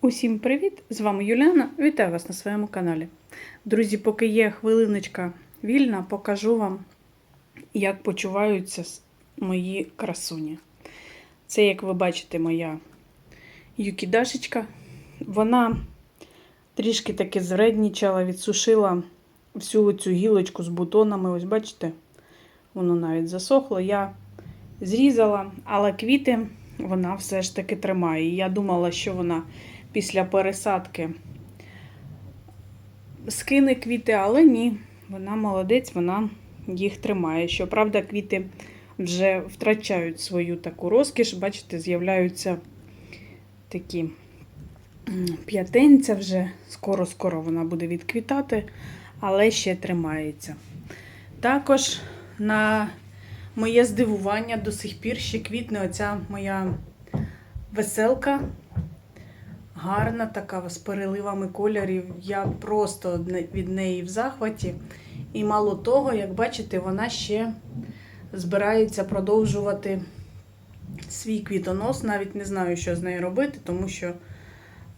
Усім привіт! З вами Юліана. Вітаю вас на своєму каналі. Друзі, поки є хвилиночка вільна, покажу вам, як почуваються мої красуні. Це, як ви бачите, моя юкідашечка. Вона трішки таки зреднічала, відсушила всю цю гілочку з бутонами. Ось бачите, воно навіть засохло. Я зрізала, але квіти вона все ж таки тримає. Я думала, що вона після пересадки скине квіти, але ні, вона молодець, вона їх тримає. Щоправда, квіти вже втрачають свою таку розкіш. Бачите, з'являються такі п'ятенця вже. Скоро-скоро вона буде відквітати, але ще тримається. Також на моє здивування до сих пір ще квітне оця моя веселка. Гарна така з переливами кольорів. Я просто від неї в захваті. І мало того, як бачите, вона ще збирається продовжувати свій квітонос. Навіть не знаю, що з нею робити, тому що,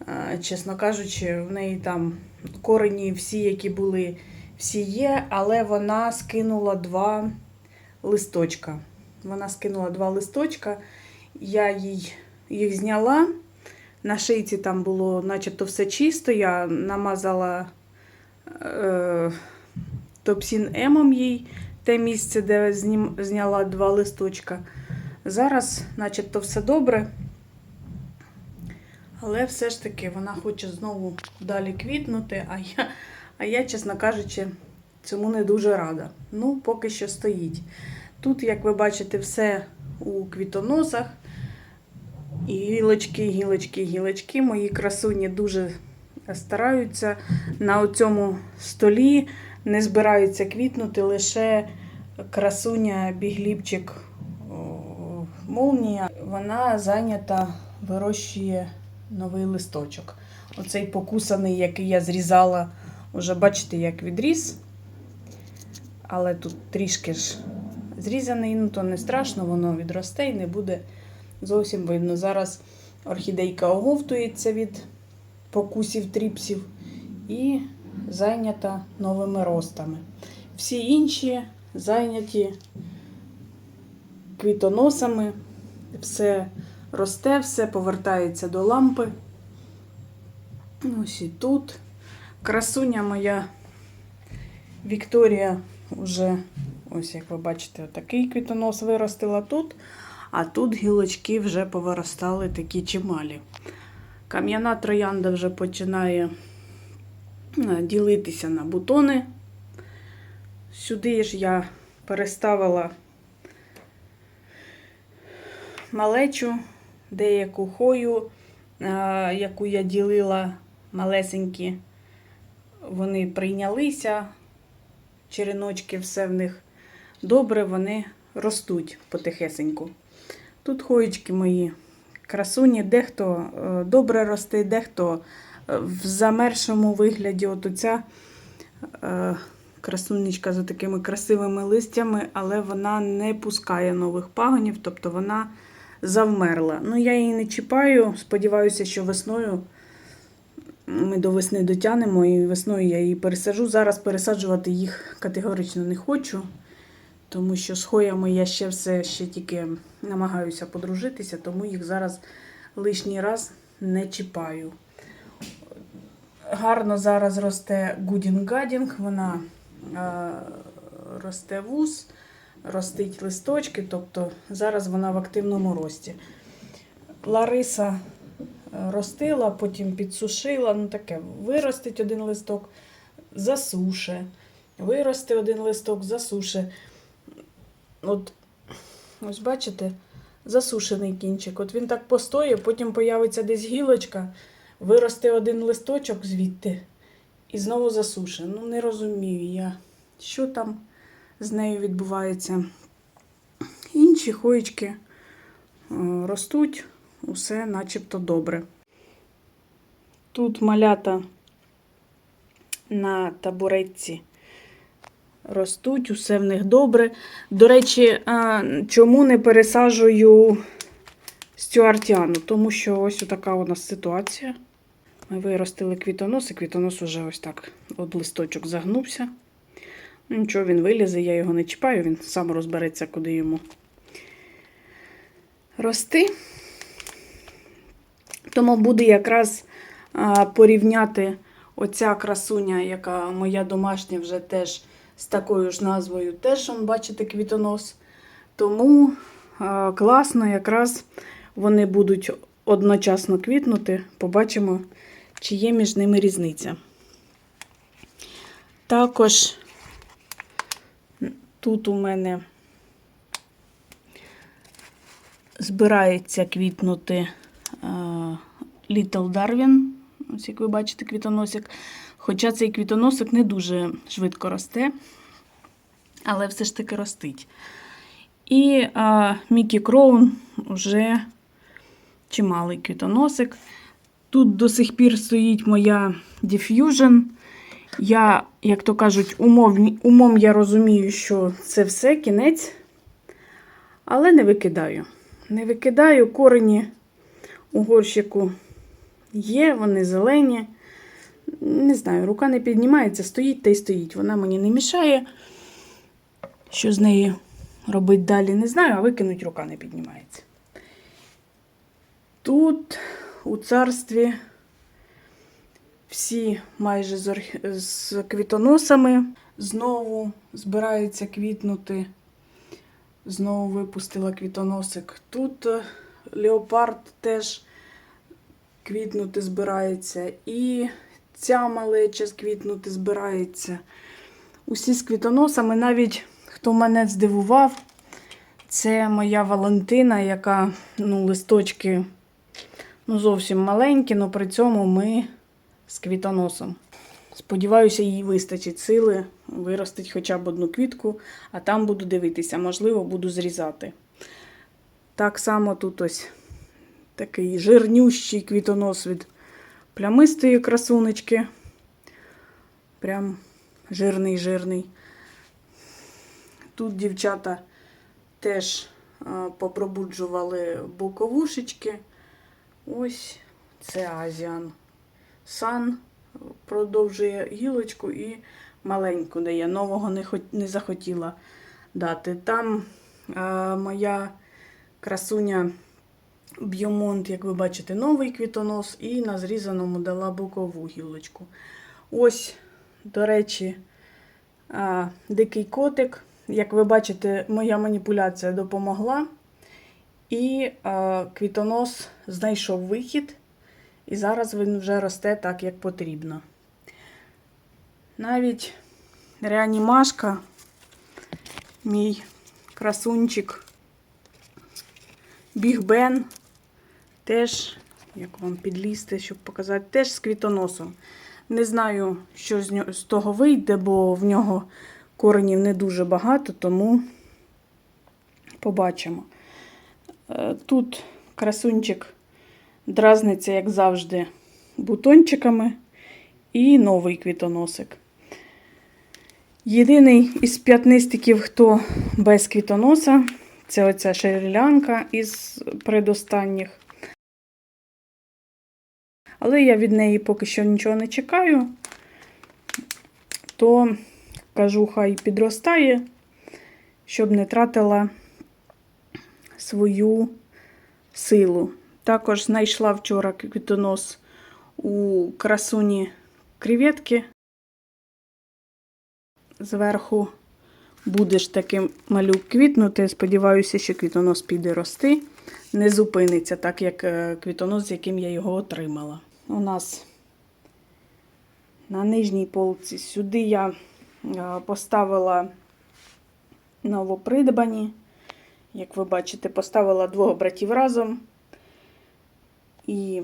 е, чесно кажучи, в неї там корені всі, які були, всі є, але вона скинула два листочка. Вона скинула два листочка, я їй їх зняла. На шийці там було начебто все чисто. Я намазала е, топсін емом їй те місце, де знім, зняла два листочка. Зараз, начебто, все добре. Але все ж таки вона хоче знову далі квітнути, а я, а я, чесно кажучи, цьому не дуже рада. Ну, поки що стоїть. Тут, як ви бачите, все у квітоносах. І гілочки, гілочки, гілочки. Мої красуні дуже стараються. На цьому столі не збираються квітнути лише красуня бігліпчик молнія. Вона зайнята, вирощує новий листочок. Оцей покусаний, який я зрізала, уже бачите, як відріс. Але тут трішки ж зрізаний, ну то не страшно, воно відросте і не буде зовсім видно. Зараз орхідейка оговтується від покусів тріпсів і зайнята новими ростами. Всі інші зайняті квітоносами, все росте, все повертається до лампи. Ось і тут. Красуня моя Вікторія вже, ось як ви бачите, такий квітонос виростила тут. А тут гілочки вже повиростали такі чималі. Кам'яна троянда вже починає е, ділитися на бутони. Сюди ж я переставила малечу, деяку хою, е, яку я ділила малесенькі. Вони прийнялися, череночки, все в них добре, вони ростуть потихесеньку. Тут хоєчки мої красуні, дехто е, добре росте, дехто е, в замершому вигляді. От оця е, красунечка за такими красивими листями, але вона не пускає нових пагонів, тобто вона завмерла. Ну, я її не чіпаю, сподіваюся, що весною ми до весни дотягнемо і весною я її пересаджу. Зараз пересаджувати їх категорично не хочу. Тому що з хоями я ще все ще тільки намагаюся подружитися, тому їх зараз лишній раз не чіпаю. Гарно зараз росте гудінг-гадінг, вона е, росте вуз, ростить листочки, тобто зараз вона в активному рості. Лариса е, ростила, потім підсушила, ну таке, виростить один листок, засуше, виросте один листок, засуше. От, ось бачите, засушений кінчик. От він так постоє, потім появиться десь гілочка, виросте один листочок звідти і знову засуше. Ну, не розумію я, що там з нею відбувається. Інші хоєчки е, ростуть, усе начебто добре. Тут малята на табуретці ростуть, усе в них добре. До речі, чому не пересаджую стюартіану? Тому що ось така у нас ситуація. Ми виростили квітонос, і квітонос уже ось так от листочок загнувся. Ну, нічого, він вилізе, я його не чіпаю, він сам розбереться, куди йому рости. Тому буде якраз порівняти оця красуня, яка моя домашня вже теж з такою ж назвою, теж, бачите, квітонос. Тому а, класно, якраз вони будуть одночасно квітнути. Побачимо, чи є між ними різниця. Також тут у мене збирається квітнути а, Little Darwin. Ось як ви бачите, квітоносик. Хоча цей квітоносик не дуже швидко росте, але все ж таки ростить. І а, Мікі Кроун вже чималий квітоносик. Тут до сих пір стоїть моя Diffusion. Я, як то кажуть, умов, умом я розумію, що це все кінець, але не викидаю. Не викидаю корені у горщику є, вони зелені. Не знаю, рука не піднімається, стоїть та й стоїть. Вона мені не мішає. Що з нею робити далі, не знаю, а викинуть рука не піднімається. Тут у царстві всі майже з, орх- з квітоносами знову збираються квітнути. Знову випустила квітоносик. Тут е, леопард теж квітнути збирається. І ця малеча квітнути збирається. Усі з квітоносами, навіть хто мене здивував, це моя Валентина, яка ну, листочки ну, зовсім маленькі, але при цьому ми з квітоносом. Сподіваюся, їй вистачить сили виростить хоча б одну квітку, а там буду дивитися, можливо, буду зрізати. Так само тут ось такий жирнющий квітонос від плямистої красунечки. Прям жирний-жирний. Тут дівчата теж попробуджували боковушечки. Ось це Азіан. Сан продовжує гілочку і маленьку дає. Нового не, хот- не захотіла дати. Там а, моя красуня Б'йомонт, як ви бачите, новий квітонос, і на зрізаному дала бокову гілочку. Ось, до речі, дикий котик. Як ви бачите, моя маніпуляція допомогла. І квітонос знайшов вихід, і зараз він вже росте так, як потрібно. Навіть реанімашка, мій красунчик, Біг Бен, теж, як вам підлізти, щоб показати, теж з квітоносом. Не знаю, що з, нього, з того вийде, бо в нього коренів не дуже багато, тому побачимо. Е, Тут красунчик дразниться, як завжди, бутончиками і новий квітоносик. Єдиний із п'ятнистиків, хто без квітоноса, це оця шерілянка із предостанніх. Але я від неї поки що нічого не чекаю, то кажу, хай підростає, щоб не тратила свою силу. Також знайшла вчора квітонос у красуні креветки. Зверху будеш таким малюк квітнути. Сподіваюся, що квітонос піде рости, не зупиниться, так як е, квітонос, з яким я його отримала. У нас на нижній полці сюди я е, поставила новопридбані. Як ви бачите, поставила двох братів разом. І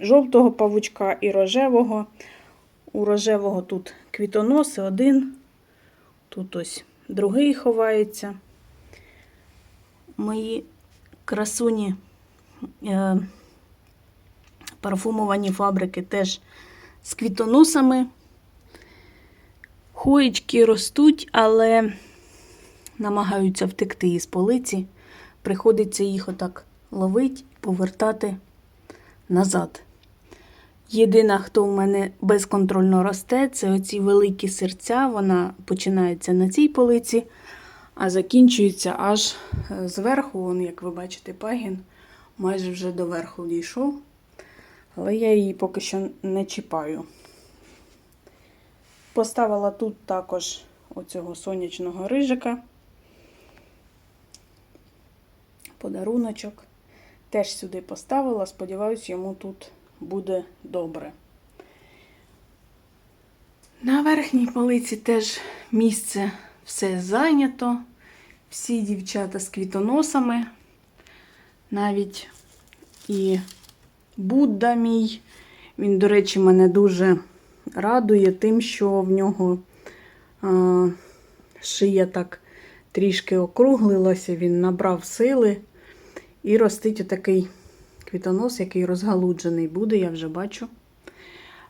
жовтого павучка, і рожевого. У рожевого тут квітоноси один. Тут ось другий ховається. Мої красуні е, парфумовані фабрики теж з квітоносами. Хоєчки ростуть, але намагаються втекти із полиці. Приходиться їх отак ловити і повертати назад. Єдина, хто в мене безконтрольно росте, це оці великі серця. Вона починається на цій полиці, а закінчується аж е, зверху. Вон, як ви бачите, пагін майже вже до верху дійшов. Але я її поки що не чіпаю. Поставила тут також оцього сонячного рижика. Подаруночок. Теж сюди поставила. Сподіваюсь, йому тут буде добре. На верхній полиці теж місце все зайнято. Всі дівчата з квітоносами. Навіть і Будда мій. Він, до речі, мене дуже радує тим, що в нього а, шия так трішки округлилася, він набрав сили і ростить отакий квітонос, який розгалуджений буде, я вже бачу.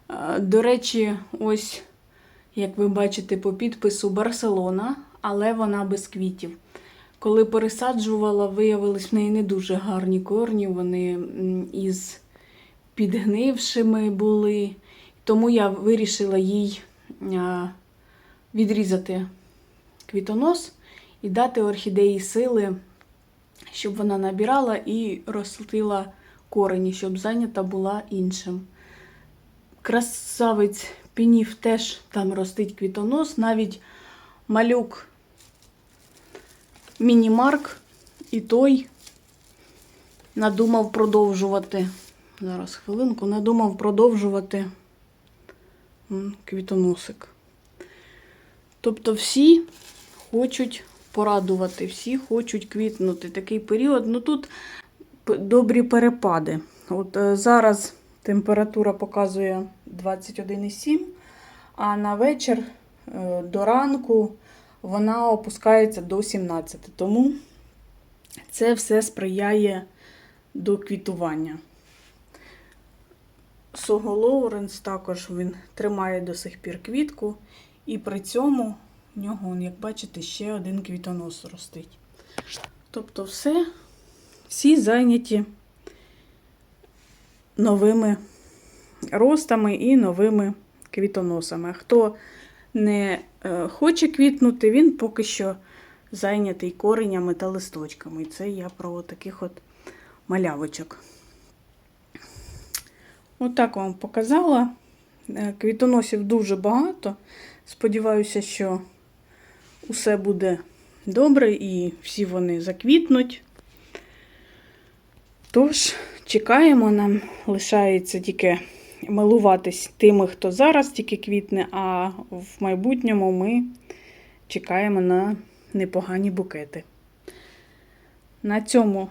А, До речі, ось, як ви бачите, по підпису Барселона, але вона без квітів. Коли пересаджувала, виявилось в неї не дуже гарні корні, вони із підгнившими були. Тому я вирішила їй відрізати квітонос і дати орхідеї сили, щоб вона набирала і ростила корені, щоб зайнята була іншим. Красавець пінів теж там ростить квітонос, навіть малюк мінімарк і той надумав продовжувати. Зараз хвилинку, надумав продовжувати квітоносик. Тобто всі хочуть порадувати, всі хочуть квітнути. Такий період. Ну тут добрі перепади. От е, зараз температура показує 21,7, а на вечір е, до ранку вона опускається до 17. Тому це все сприяє до квітування. Сого Лоуренс також він тримає до сих пір квітку, і при цьому в нього, як бачите, ще один квітонос ростить. Тобто, все, всі зайняті новими ростами і новими квітоносами. Хто не е, хоче квітнути, він поки що зайнятий коренями та листочками. І це я про таких от малявочок. Отак вам показала. Е, Квітоносів дуже багато. Сподіваюся, що усе буде добре і всі вони заквітнуть. Тож, чекаємо, нам лишається тільки милуватись тими, хто зараз тільки квітне, а в майбутньому ми чекаємо на непогані букети. На цьому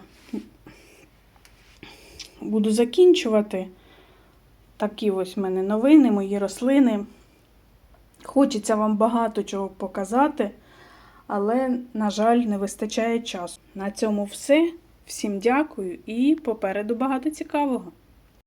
буду закінчувати. Такі ось в мене новини, мої рослини. Хочеться вам багато чого показати, але, на жаль, не вистачає часу. На цьому все. Всім дякую і попереду багато цікавого.